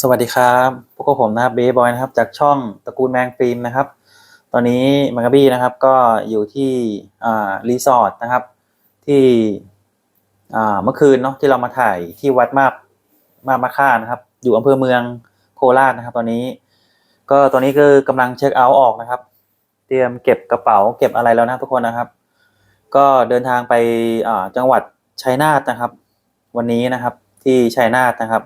สวัสดีครับพวกบผมนะครับเบย์บอยนะครับ จากช่องตระกูลแมงฟิล์มนะครับ ตอนนี้มังกะบี้นะครับก็อยู่ที่รีสอร์ทนะครับ ที่เมื่อคืนเนาะที่เรามาถ่ายที่วัดมาบมาบมาค่านะครับ อยู่อำเภอเมืองโคราชนะครับ ตอนนี้ ก็ตอนนี้คือกำลังเช็คเอาท์ออกนะครับ เตรียมเก็บกระเป๋าเก็บอะไรแล้วนะทุกคนนะครับ ก็เดินทางไปจังหวัดชัยนาทนะครับ วันนี้นะครับที่ชัยนาทนะครับ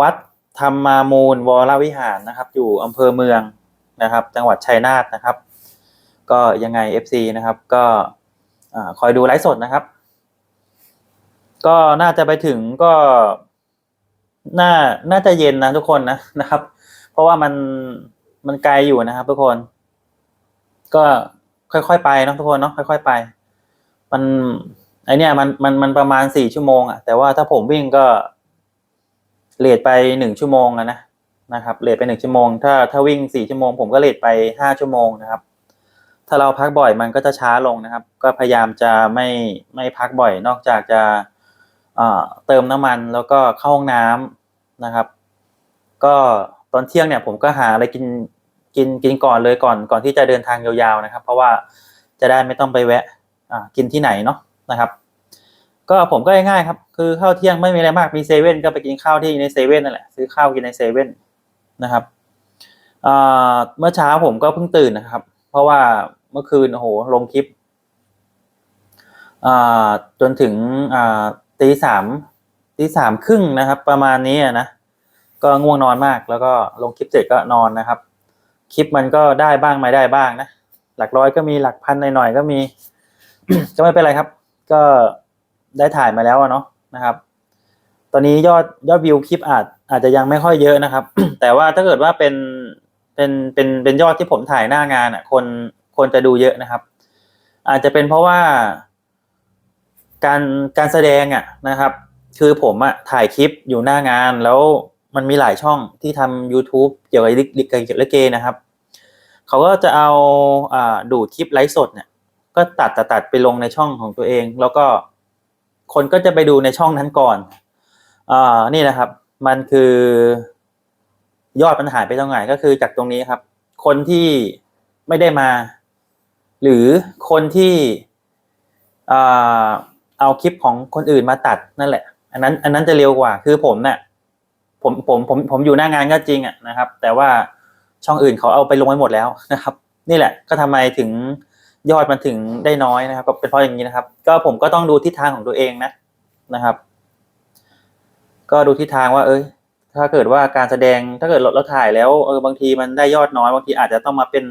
วัดธรรมามูลวรวิหารนะครับ อยู่อำเภอเมืองนะครับ จังหวัดชัยนาทนะครับ ก็ยังไง FC นะครับ ก็คอยดูไลฟ์สดนะครับ ก็น่าจะไปถึงก็น่าน่าจะเย็นนะทุกคนนะนะครับ เพราะว่ามันมันไกลอยู่นะครับ ทุกคน ก็ค่อยๆไปเนาะทุกคนเนาะค่อย ๆ ไป มันไอเนี้ยมันมันมันประมาณสี่ชั่วโมงอะแต่ว่าถ้าผมวิ่งก็ เลทไปหนึ่งชั่วโมงอะนะนะครับเลทไปหนึ่งชั่วโมง ถ้าถ้าวิ่งสี่ชั่วโมง ผมก็เลทไปห้าชั่วโมงนะครับ ถ้าเราพักบ่อยมันก็จะช้าลงนะครับ ก็พยายามจะไม่ไม่พักบ่อย นอกจากจะเติมน้ำมันแล้วก็เข้าห้องน้ำนะครับ ก็ตอนเที่ยงเนี่ยผมก็หาอะไรกินกินกินก่อนเลยก่อนก่อนที่จะเดินทางยาวๆนะครับ เพราะว่าจะได้ไม่ต้องไปแวะกินที่ไหนเนาะนะครับ ก็ผมก็ง่ายๆครับ คือข้าวเที่ยงไม่มีอะไรมากมีเซเว่นก็ไปกินข้าวที่ในเซเว่นนั่นแหละซื้อข้าวกินในเซเว่นนะครับเมื่อเช้าผมก็เพิ่งตื่นนะครับ เพราะว่าเมื่อคืนโอ้โหลงคลิปจนถึงตีสามตีสามครึ่งนะครับ ประมาณนี้นะก็ง่วงนอนมาก แล้วก็ลงคลิปเสร็จก็นอนนะครับ คลิปมันก็ได้บ้างไม่ได้บ้างนะหลักร้อยก็มีหลักพันหน่อยๆก็มี ก็ไม่เป็นไรครับ ก็ ได้ถ่ายมาแล้วอะเนาะนะครับ ตอนนี้ยอดยอดวิวคลิปอาจอาจจะยังไม่ค่อยเยอะนะครับ แต่ว่าถ้าเกิดว่าเป็นเป็นเป็นเป็นยอดที่ผมถ่ายหน้างานอะ คนคนจะดูเยอะนะครับ อาจจะเป็นเพราะว่า การการแสดงอะนะครับ คือผมอะถ่ายคลิปอยู่หน้างานแล้วมันมีหลายช่องที่ทำ YouTube เกี่ยวกับลิลิกลิเกนะครับ เขาก็จะเอาอ่าดูดคลิปไลฟ์สดเนี่ย ก็ตัดตัดตัดไปลงในช่องของตัวเอง แล้วก็ คนก็จะไปดูในช่องนั้นก่อนอ่านี่นะครับ มันคือยอดมันหายไปตรงไหนก็คือจากตรงนี้ครับ คนที่ไม่ได้มา หรือคนที่อ่าเอาคลิปของคนอื่นมาตัดนั่นแหละ อันนั้น อันนั้นจะเร็วกว่า คือผมเนี่ยผมผมผมผมอยู่หน้างานก็จริงอะนะครับ แต่ว่าช่องอื่นเขาเอาไปลงไว้หมดแล้วนะครับ นี่แหละ ก็ทำไมถึง ยอดมันถึงได้น้อยนะครับ ก็เป็นเพราะอย่างนี้นะครับ ก็ผมก็ต้องดูทิศทางของตัวเองนะนะครับ ก็ดูทิศทางว่า เอ้ย ถ้าเกิดว่าการแสดงถ้าเกิดเราถ่ายแล้วเออบางทีมันได้ยอดน้อยบางทีอาจจะต้องมาเป็น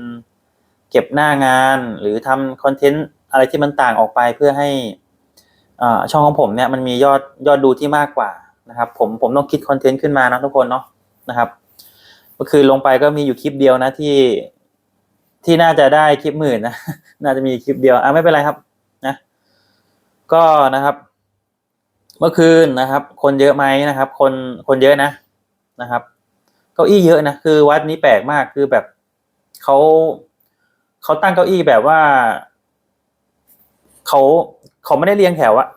เก็บหน้างานหรือทำคอนเทนต์อะไรที่มันต่างออกไปเพื่อให้อ่าช่องของผมเนี่ยมันมียอดยอดดูที่มากกว่านะครับ ผมผมต้องคิดคอนเทนต์ขึ้นมานะทุกคนเนาะนะครับเมื่อคืนลงไปก็มีอยู่คลิปเดียวนะที่ ที่น่าจะได้คลิปหมื่นนะ น่าจะมีคลิปเดียวอะไม่เป็นไรครับ นะ ก็นะครับ เมื่อคืนนะครับ คนเยอะไหมนะครับ คนคนเยอะนะนะครับ เก้าอี้เยอะนะคือวัดนี้แปลกมากคือแบบเขาเขาตั้งเก้าอี้แบบว่าเขาเขาไม่ได้เรียงแถวอะ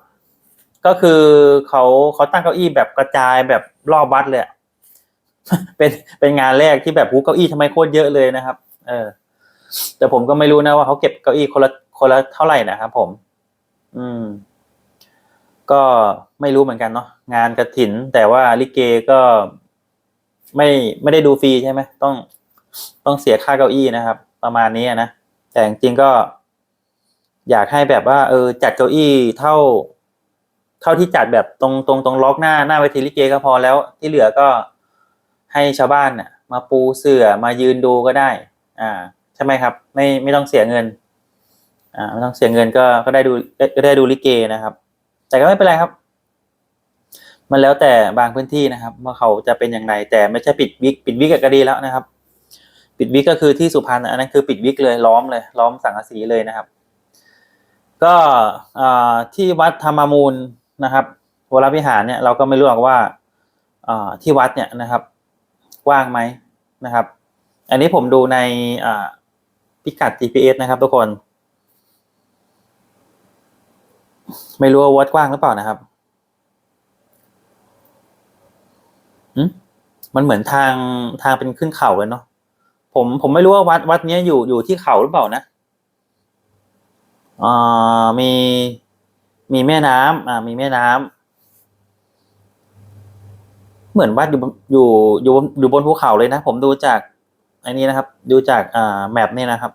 ก็คือเขาเขาตั้งเก้าอี้แบบกระจายแบบรอบวัดเลยเป็นเป็นงานแรกที่แบบหูเก้าอี้ทำไมโคตรเยอะเลยนะครับ เออ แต่ผมก็ไม่รู้นะว่าเขาเก็บเก้าอี้คนละคนละเท่าไหร่นะครับผม อืม ก็ไม่รู้เหมือนกันเนาะงานกระถิน แต่ว่าลิเกก็ไม่ไม่ได้ดูฟรีใช่ไหมต้องต้องเสียค่าเก้าอี้นะครับ ประมาณนี้นะแต่จริงก็ อยากให้แบบว่า เออ จัดเก้าอี้เท่า เท่าที่จัดแบบตรงตรงตรงล็อกหน้าหน้าเวทีลิเกก็พอแล้ว ที่เหลือก็ให้ชาวบ้านน่ะ มาปูเสื่อมายืนดูก็ได้ อ่า ใช่ไหมครับ ไม่ไม่ต้องเสียเงิน อ่าไม่ต้องเสียเงินก็ก็ได้ดูก็ได้ดูลิเกนะครับ แต่ก็ไม่เป็นไรครับ มันแล้วแต่บางพื้นที่นะครับ ว่าเขาจะเป็นอย่างไรแต่ไม่ใช่ปิดวิกปิดวิกก็ดีแล้วนะครับ ปิดวิกก็คือที่สุพรรณอันนั้นคือปิดวิกเลยล้อมเลย ล้อมสังกะสีเลยนะครับ ก็ที่วัดธรรมมูลนะครับวรวิหารเนี่ยเราก็ไม่รู้หรอกว่าที่วัดเนี่ยนะครับ กว้างไหมนะครับ อันนี้ผมดูใน พิกัด GPS นะครับทุกคน ไม่รู้ว่าวัดกว้างหรือเปล่านะครับอืมมันเหมือนทางทางเป็นขึ้นเขาเลยเนาะผมผมไม่รู้ว่าวัดวัดเนี้ยอยู่อยู่ที่เขาหรือเปล่านะอ่ามีมีแม่น้ำอ่า มีแม่น้ำเหมือนวัดอยู่อยู่อยู่บนอยู่บนภูเขาเลยนะ ผมดูจาก อันนี้นะครับ ดูจากอ่าแมปนี่นะครับ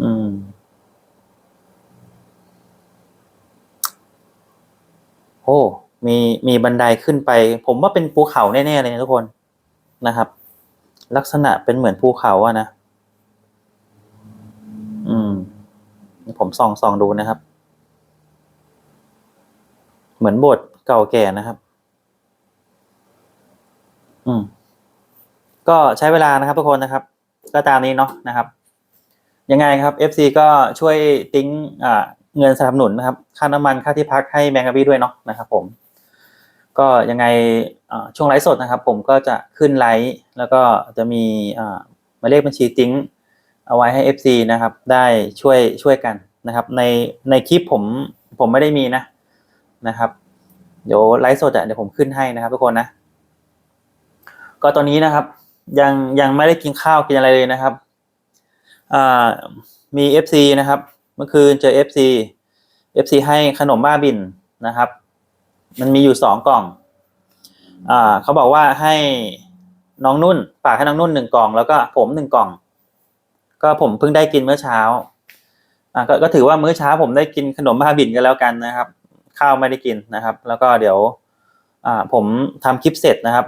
อืม โอ้ มีมีบันไดขึ้นไป ผมว่าเป็นภูเขาแน่ๆเลยนะทุกคนนะครับ ลักษณะเป็นเหมือนภูเขาอะนะ อืม ผมส่องส่องดูนะครับ เหมือนบสถ์เก่าแก่นะครับ อืม ก็ใช้เวลานะครับทุกคนนะครับ ก็ตามนี้เนาะนะครับ ยังไงครับ FC ก็ช่วยติ้งเงินสนับสนุนนะครับ ค่าน้ำมันค่าที่พักให้แมงกะบี้ด้วยเนาะนะครับ ผม ก็ยังไงช่วงไลฟ์สดนะครับ ผมก็จะขึ้นไลฟ์แล้วก็จะมีอ่าหมายเลขบัญชีติ้งเอาไว้ให้ FC นะครับ ได้ช่วยช่วยกันนะครับ ในในคลิปผมผมไม่ได้มีนะนะครับ เดี๋ยวไลฟ์สดอะเดี๋ยวผมขึ้นให้นะครับ ทุกคนนะ ก็ตอนนี้นะครับ ยังยังไม่ได้กินข้าวกินอะไรเลยนะครับอ่ามี FC นะครับ เมื่อคืนเจอ FC FC ให้ขนมบ้าบินนะครับ มันมีอยู่สองกล่องอ่าเขาบอกว่าให้น้องนุ่นฝากให้น้องนุ่นหนึ่งกล่อง แล้วก็ผมหนึ่งกล่อง ก็ผมเพิ่งได้กินเมื่อเช้าอ่าก็ก็ถือว่ามื้อเช้าผมได้กินขนมบ้าบินกันแล้วกันนะครับ ข้าวไม่ได้กินนะครับ แล้วก็เดี๋ยว อ่าผมทำคลิปเสร็จนะครับ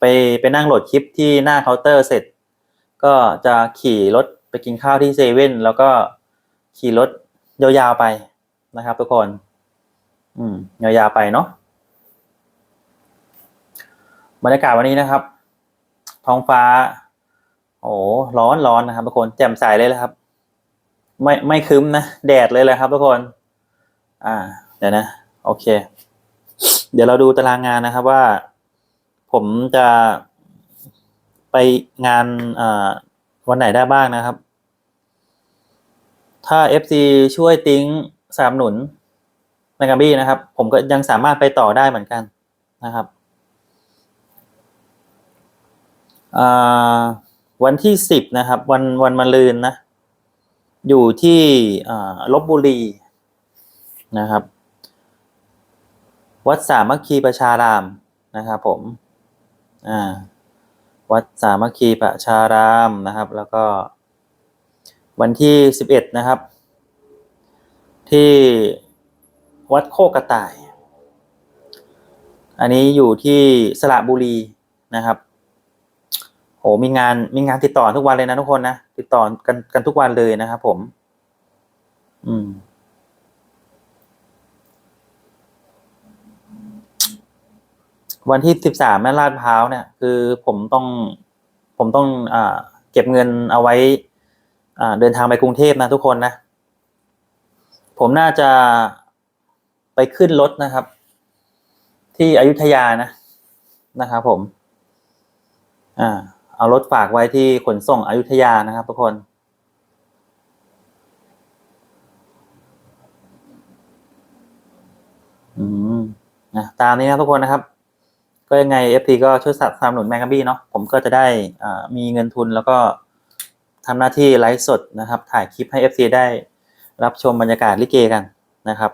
ไปไปนั่งโหลดคลิปที่หน้าเคาน์เตอร์เสร็จ ก็จะขี่รถไปกินข้าวที่เซเว่นแล้วก็ขี่รถยาวๆไปนะครับ ทุกคน อืมยาวๆไปเนาะบรรยากาศวันนี้นะครับ ท้องฟ้า โอ้ร้อนร้อนนะครับทุกคนแจ่มใสเลยแหละครับ ไม่ไม่ครึ้มนะแดดเลยแหละครับทุกคน อ่า เดี๋ยวนะ โอเค เดี๋ยวเราดูตารางงานนะครับว่า ผมจะไปงานวันไหนได้บ้างนะครับ ถ้า FC ช่วยติ้งสนับสนุนแมกกาบี้นะครับ ผมก็ยังสามารถไปต่อได้เหมือนกันนะครับวันที่สิบนะครับ วันวันมะรืนนะ อยู่ที่ลบบุรีนะครับ วัดสามัคคีประชารามนะครับผม อ่าวัดสามัคคีประชารามนะครับ แล้วก็ วันที่สิบเอ็ดนะครับ ที่วัดโคกกระต่าย อันนี้อยู่ที่สระบุรีนะครับโหมีงานมีงานติดต่อทุกวันเลยนะทุกคนนะติดต่อกันกันทุกวันเลยนะครับผม อืม วันที่สิบสามแม่ลาดพร้าวเนี่ย คือผมต้องผมต้องอ่าเก็บเงินเอาไว้อ่าเดินทางไปกรุงเทพนะทุกคนนะ ผมน่าจะไปขึ้นรถนะครับ ที่อยุธยานะนะครับผม อ่า เอารถฝากไว้ที่ขนส่งอยุธยานะครับทุกคนอืมนะตามนี้นะทุกคนนะครับ ก็ยังไง FT ก็ช่วยสนับสนุนแมกกาบี้เนาะผมก็จะได้มีเงินทุนแล้วก็ทำหน้าที่ไลฟ์สดนะครับ ถ่ายคลิปให้ FC ได้รับชมบรรยากาศลิเกกันนะครับ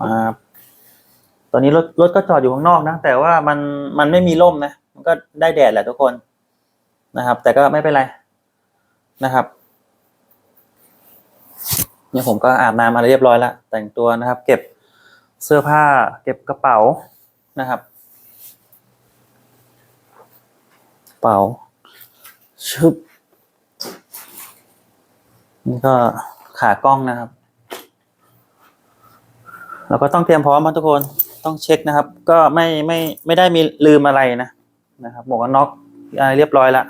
อ่าตอนนี้รถรถก็จอดอยู่ข้างนอกนะ แต่ว่ามันมันไม่มีร่มนะ มันก็ได้แดดแหละทุกคนนะครับ แต่ก็ไม่เป็นไรนะครับ เนี่ยผมก็อาบน้ำอะไรเรียบร้อยแล้วแต่งตัวนะครับ เก็บเสื้อผ้า เก็บกระเป๋านะครับกระเป๋าชึบนี่ก็ขากล้องนะครับแล้วก็ต้องเตรียมพร้อมนะทุกคนต้องเช็คนะครับ ก็ไม่ไม่ไม่ได้มีลืมอะไรนะนะครับหมวกกันน็อกอะไรเรียบร้อยละ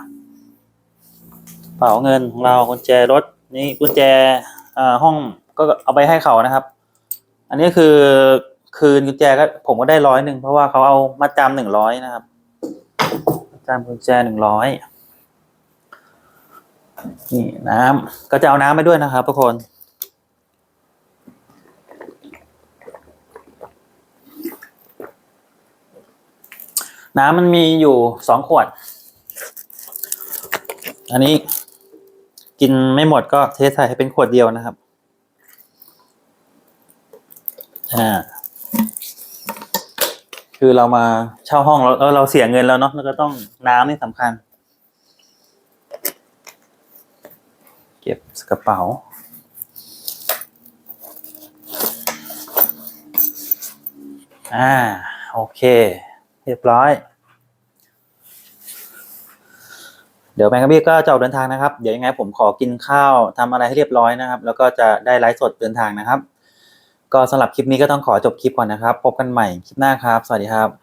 กระเป๋าเงินของเรากุญแจรถนี่กุญแจ ห้องก็เอาไปให้เขานะครับ อันนี้คือคืนกุญแจก็ผมก็ได้ร้อยหนึ่งเพราะว่าเขาเอามาจำหนึ่งร้อยนะครับจำกุญแจหนึ่งร้อยนี่น้ำก็จะเอาน้ำไปด้วยนะครับทุกคนน้ำมันมีอยู่สองขวด อันนี้ กินไม่หมดก็เทใส่ให้เป็นขวดเดียวนะครับ อ่า คือเรามาเช่าห้องแล้วเราเสียเงินแล้วเนาะแล้วก็ต้องน้ำนี่สำคัญ เก็บกระเป๋าอ่า โอเค เรียบร้อย เดี๋ยวแมงกะบี้ก็จะออกเดินทางนะครับ เดี๋ยวยังไงผมขอกินข้าวทำอะไรให้เรียบร้อยนะครับ แล้วก็จะได้ไลฟ์สดเดินทางนะครับ ก็สำหรับคลิปนี้ก็ต้องขอจบคลิปก่อนนะครับ พบกันใหม่คลิปหน้าครับ สวัสดีครับ